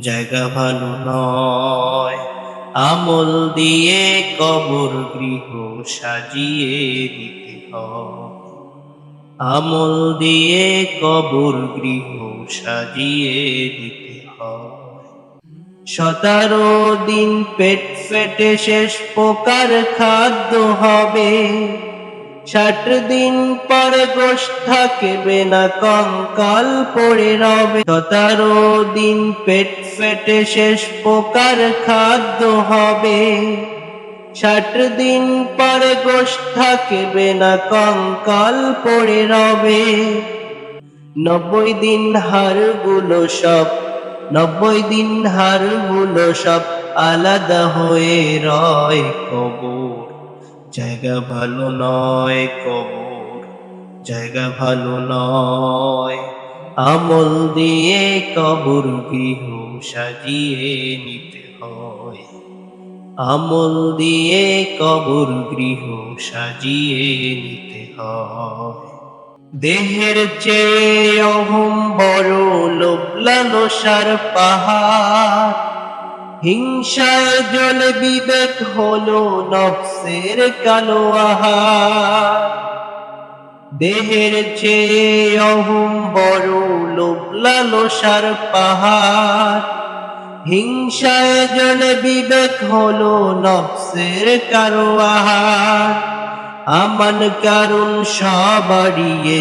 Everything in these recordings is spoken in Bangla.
জায়গা ভালো নয়। আমল দিয়ে কবর গৃহ সাজিয়ে দিতে আমল দিয়ে কবর গৃহ সাজিয়ে দিতে হয়। সতেরো দিন পেট ফেটে শেষ পোকার খাদ্য হবে। ষাট দিন পরে গোশ থাকবে না, কঙ্কাল পড়ে রবে। সতেরো দিন পেট ফেটে শেষ পোকার খাদ্য হবে। ষাট দিন পরে গোশ থাকবে না, কঙ্কাল পড়ে রবে। নব্বই দিন হাড়গুলো সব, নব্বই দিন হাড়গুলো সব আলাদা হয়ে রয় কবর। জায়গা ভালো নয় কবর, জায়গা ভালো নয়। আমল দিয়ে কবর গৃহ সাজিয়ে নিতে হয়। আমল দিয়ে কবর গৃহ সাজিয়ে নিতে হয়। দেহের চেয়ে অহম বড় লোভ, লালসার পাহাড়। হিংসায় জলে বিবেক হলো নফসের কালো আহার। দেহের চেয়ে অহম বড় লোভ, লালসার পাহাড়। হিংসায় জলে বিবেক হলো নফসের কারও আহার। আমান কারণ সবাড়িয়ে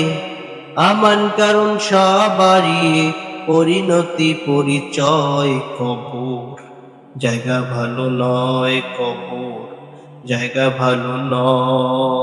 আমান কারণ সবাড়িয়ে পরিণতি পরিচয় কবর। জায়গা ভালো নয় কবর, জায়গা ভালো নয়।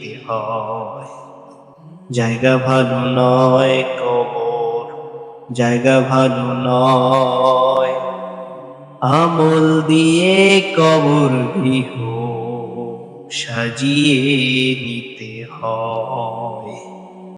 হয়। জায়গা ভালো নয় কবর, জায়গা ভালো নয়। আমল দিয়ে কবর গৃহ সাজিয়ে নিতে হয়।